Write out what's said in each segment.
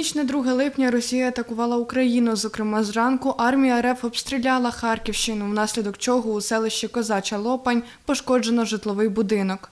Ранішне 2 липня Росія атакувала Україну. Зокрема, зранку армія РФ обстріляла Харківщину, внаслідок чого у селищі Козача Лопань пошкоджено житловий будинок.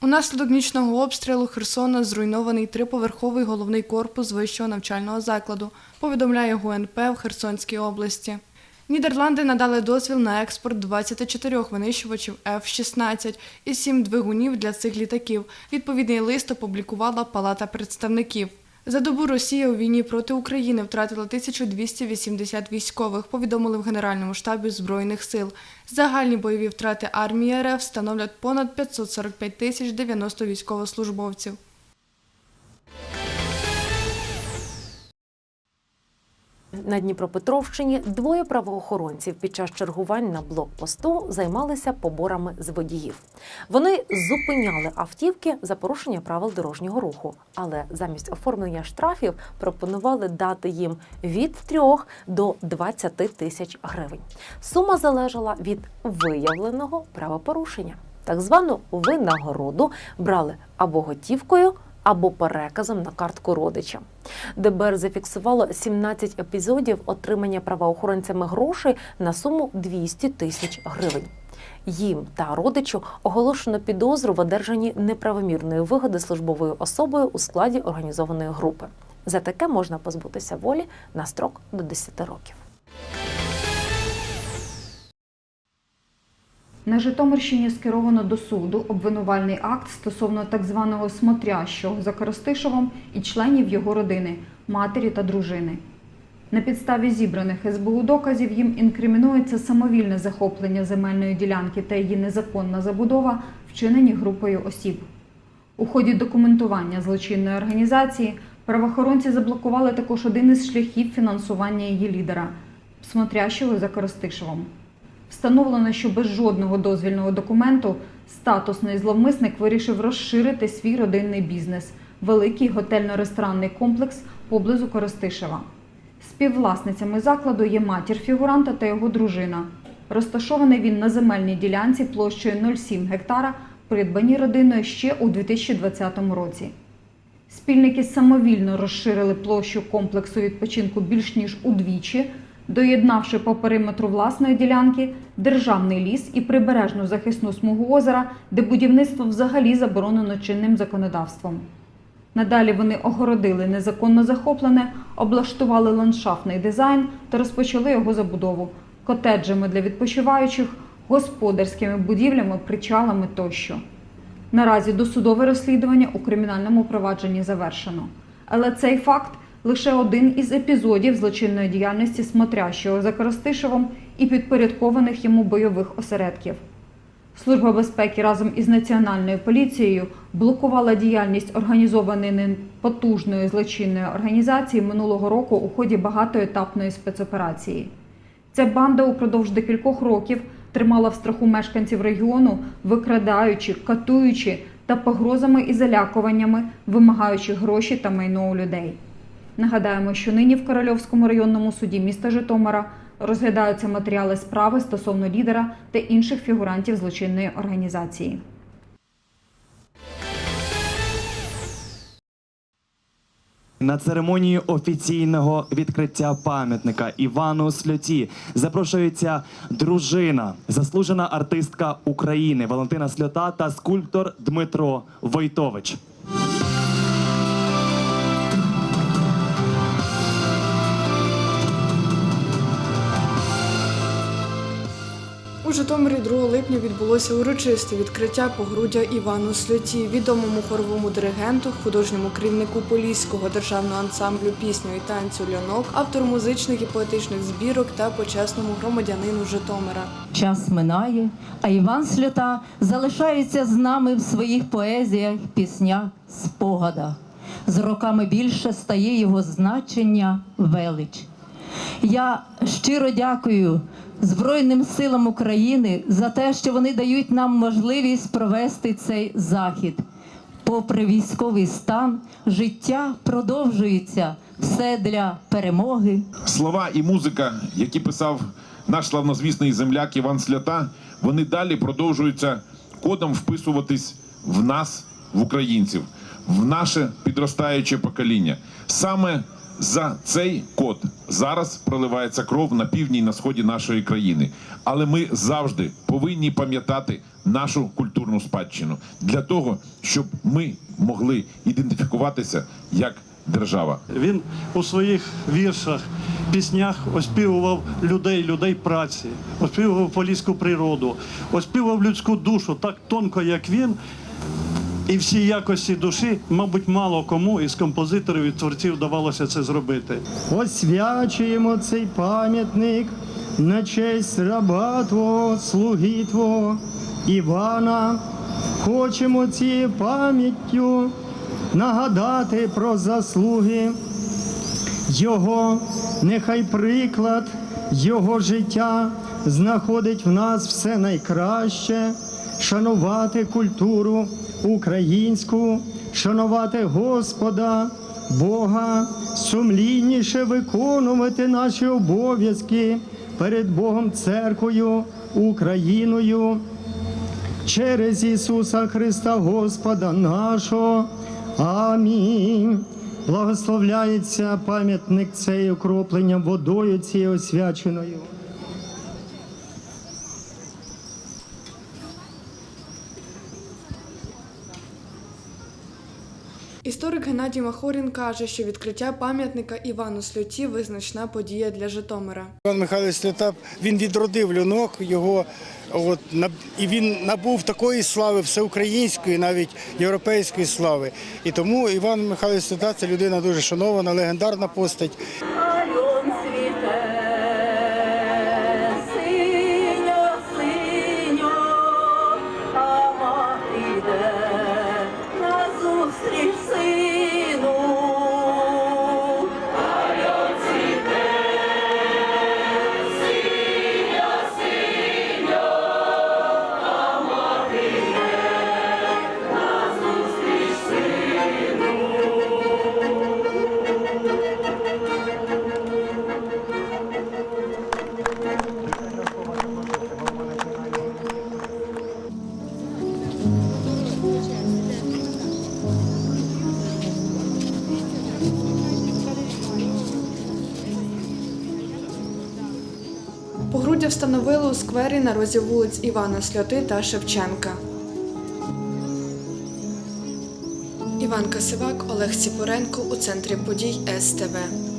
Унаслідок нічного обстрілу Херсона зруйнований триповерховий головний корпус вищого навчального закладу, повідомляє ГУНП в Херсонській області. Нідерланди надали дозвіл на експорт 24 винищувачів F-16 і 7 двигунів для цих літаків. Відповідний лист опублікувала Палата представників. За добу Росія у війні проти України втратила 1280 військових, повідомили в Генеральному штабі Збройних сил. Загальні бойові втрати армії РФ становлять понад 545 тисяч 90 військовослужбовців. На Дніпропетровщині двоє правоохоронців під час чергувань на блокпосту займалися поборами з водіїв. Вони зупиняли автівки за порушення правил дорожнього руху, але замість оформлення штрафів пропонували дати їм від 3 до 20 тисяч гривень. Сума залежала від виявленого правопорушення. Так звану винагороду брали або готівкою, або переказом на картку родича. ДБР зафіксувало 17 епізодів отримання правоохоронцями грошей на суму 200 тисяч гривень. Їм та родичу оголошено підозру в одержанні неправомірної вигоди службовою особою у складі організованої групи. За таке можна позбутися волі на строк до 10 років. На Житомирщині скеровано до суду обвинувальний акт стосовно так званого смотрящого за Коростишевом і членів його родини, матері та дружини. На підставі зібраних СБУ доказів їм інкримінується самовільне захоплення земельної ділянки та її незаконна забудова, вчинені групою осіб. У ході документування злочинної організації правоохоронці заблокували також один із шляхів фінансування її лідера смотрящого за Коростишевом. Встановлено, що без жодного дозвільного документу статусний зловмисник вирішив розширити свій родинний бізнес великий готельно-ресторанний комплекс поблизу Коростишева. Співвласницями закладу є матір фігуранта та його дружина. Розташований він на земельній ділянці площею 0,7 гектара, придбаній родиною ще у 2020 році. Спільники самовільно розширили площу комплексу відпочинку більш ніж удвічі, доєднавши по периметру власної ділянки державний ліс і прибережну захисну смугу озера, де будівництво взагалі заборонено чинним законодавством. Надалі вони огородили незаконно захоплене, облаштували ландшафтний дизайн та розпочали його забудову котеджами для відпочиваючих, господарськими будівлями, причалами тощо. Наразі досудове розслідування у кримінальному провадженні завершено. Але цей факт лише один із епізодів злочинної діяльності смотрящого за Коростишевом і підпорядкованих йому бойових осередків. Служба безпеки разом із національною поліцією блокувала діяльність організованої потужної злочинної організації минулого року у ході багатоетапної спецоперації. Ця банда упродовж декількох років тримала в страху мешканців регіону, викрадаючи, катуючи та погрозами і залякуваннями, вимагаючи гроші та майно у людей. Нагадаємо, що нині в Корольовському районному суді міста Житомира розглядаються матеріали справи стосовно лідера та інших фігурантів злочинної організації. На церемонії офіційного відкриття пам'ятника Івану Сльоті запрошується дружина, заслужена артистка України Валентина Сльота та скульптор Дмитро Войтович. У Житомирі 2 липня відбулося урочисте відкриття погруддя Івану Сльоті, відомому хоровому диригенту, художньому керівнику Поліського державного ансамблю пісню і танцю Льонок, автору музичних і поетичних збірок та почесному громадянину Житомира. Час минає, а Іван Сльота залишається з нами в своїх поезіях, піснях, спогадах. З роками більше стає його значення велич. Я щиро дякую Збройним силам України за те, що вони дають нам можливість провести цей захід. Попри військовий стан, життя продовжується все для перемоги, слова і музика, які писав наш славнозвісний земляк Іван Слята, вони далі продовжуються кодом вписуватись в нас, в українців, в наше підростаюче покоління. Саме За цей код зараз проливається кров на півдні і на сході нашої країни. Але ми завжди повинні пам'ятати нашу культурну спадщину для того, щоб ми могли ідентифікуватися як держава. Він у своїх віршах, піснях оспівував людей, людей праці, оспівував поліську природу, оспівував людську душу так тонко, як він. І всі якості душі, мабуть, мало кому із композиторів і творців вдавалося це зробити. Освячуємо цей пам'ятник на честь раба Твого, слуги Твого Івана. Хочемо цією пам'яттю нагадати про заслуги Його, нехай приклад Його життя знаходить в нас все найкраще, шанувати культуру українську, шанувати Господа, Бога, сумлінніше виконувати наші обов'язки перед Богом, церквою, Україною через Ісуса Христа Господа нашого. Амінь. Благословляється пам'ятник цей окропленням водою цією освяченою. Історик Геннадій Махорін каже, що відкриття пам'ятника Івану Сльоті визначна подія для Житомира. Іван Михайлович Сльота, він відродив люнок, його от, і він набув такої слави всеукраїнської, навіть європейської слави. І тому Іван Михайлович Сльота – це людина дуже шанована, легендарна постать. Погруддя встановили у сквері на розі вулиць Івана Сльоти та Шевченка. Іван Касивак, Олег Сіпоренко у центрі подій СТВ.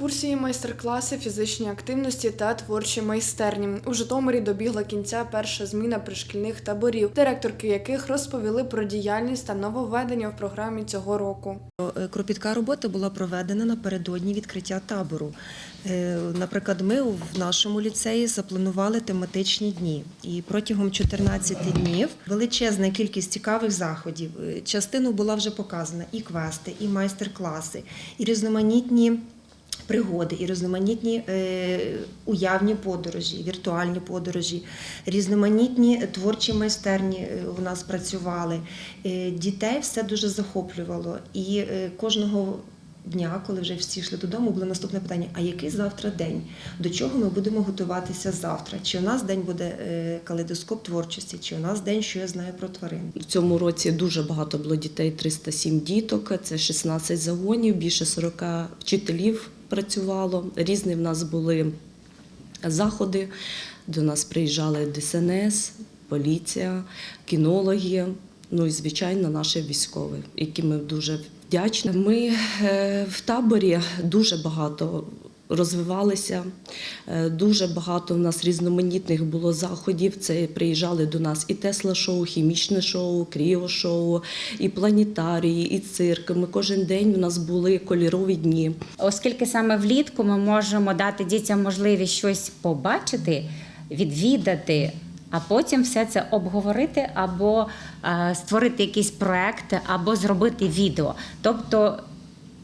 Екскурсії, майстер-класи, фізичні активності та творчі майстерні. У Житомирі добігла кінця перша зміна пришкільних таборів, директорки яких розповіли про діяльність та нововведення в програмі цього року. Е, Кропітка робота була проведена напередодні відкриття табору. Е, Наприклад, ми в нашому ліцеї запланували тематичні дні, і протягом 14 днів величезна кількість цікавих заходів. Е, Частину була вже показана і квести, і майстер-класи, і різноманітні. Пригоди і різноманітні е, уявні подорожі, віртуальні подорожі, різноманітні творчі майстерні е, у нас працювали. Е, дітей все дуже захоплювало. І кожного дня, коли вже всі йшли додому, було наступне питання: а який завтра день? До чого ми будемо готуватися завтра? Чи у нас день буде калейдоскоп творчості, чи у нас день, що я знаю про тварин? В цьому році дуже багато було дітей, 307 діток, це 16 загонів, більше 40 вчителів працювало. Різні в нас були заходи. До нас приїжджали ДСНС, поліція, кінологи, ну і звичайно наші військові, які ми дуже вдячні. Ми е, в таборі дуже багато розвивалися. Е, Дуже багато в нас різноманітних було заходів. Це приїжджали до нас і Тесла-шоу, хімічне шоу, кріо-шоу, і планетарії, і цирк. Ми кожен день у нас були кольорові дні. Оскільки саме влітку ми можемо дати дітям можливість щось побачити, відвідати, а потім все це обговорити або е, створити якийсь проект, або зробити відео. Тобто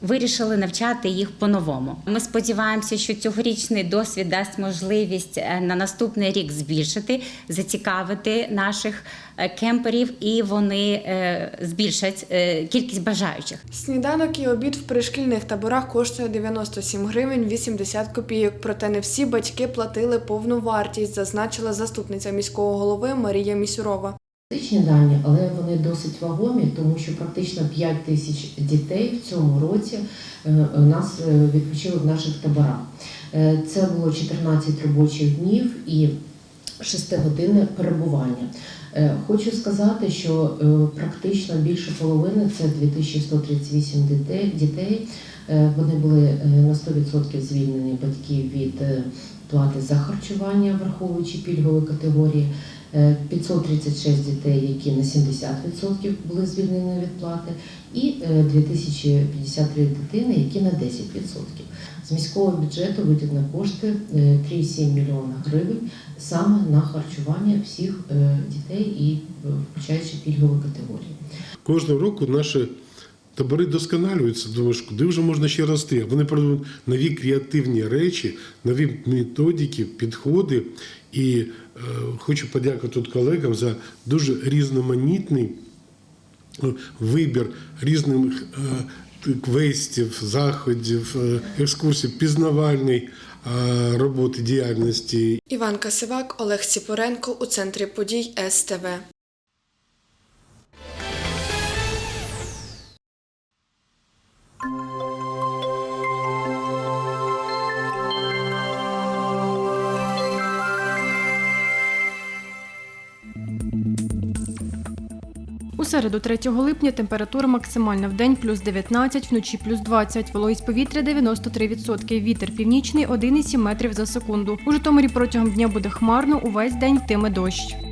вирішили навчати їх по-новому. Ми сподіваємося, що цьогорічний досвід дасть можливість е, на наступний рік збільшити, зацікавити наших е, кемперів, і вони е, збільшать кількість бажаючих. Сніданок і обід в пришкільних таборах коштує 97 гривень 80 копійок. Проте не всі батьки платили повну вартість, зазначила заступниця міського голови Марія Місюрова. Статистичні дані, але вони досить вагомі, тому що практично 5 тисяч дітей в цьому році е, у нас е, відпочили в наших таборах. Е, Це було 14 робочих днів і 6 години перебування. Е, Хочу сказати, що е, практично більше половини це 2138 дітей. Е, Вони були е, на 100% звільнені батьків від е, плати за харчування, враховуючи пільгові категорії. Е, 536 дітей, які на 70% були звільнені від плати, і е, 2053 дитини, які на 10%. З міського бюджету виділено кошти е, 3,7 мільйона гривень саме на харчування всіх дітей і включаючи пільгові категорії. Кожного року наші табори досконалюються. Думаєш, куди вже можна ще рости? Вони придумують нові креативні речі, нові методики, підходи. І е, хочу подякувати тут колегам за дуже різноманітний е, вибір різних е, квестів, заходів, е, екскурсій, пізнавальної е, роботи діяльності. Іван Касивак, Олег Ціпоренко у центрі подій СТВ. Середу 3 липня температура максимальна в день плюс 19, вночі плюс 20. Вологість повітря 93%. Вітер північний 1,7 метрів за секунду. У Житомирі протягом дня буде хмарно, увесь день йтиме дощ.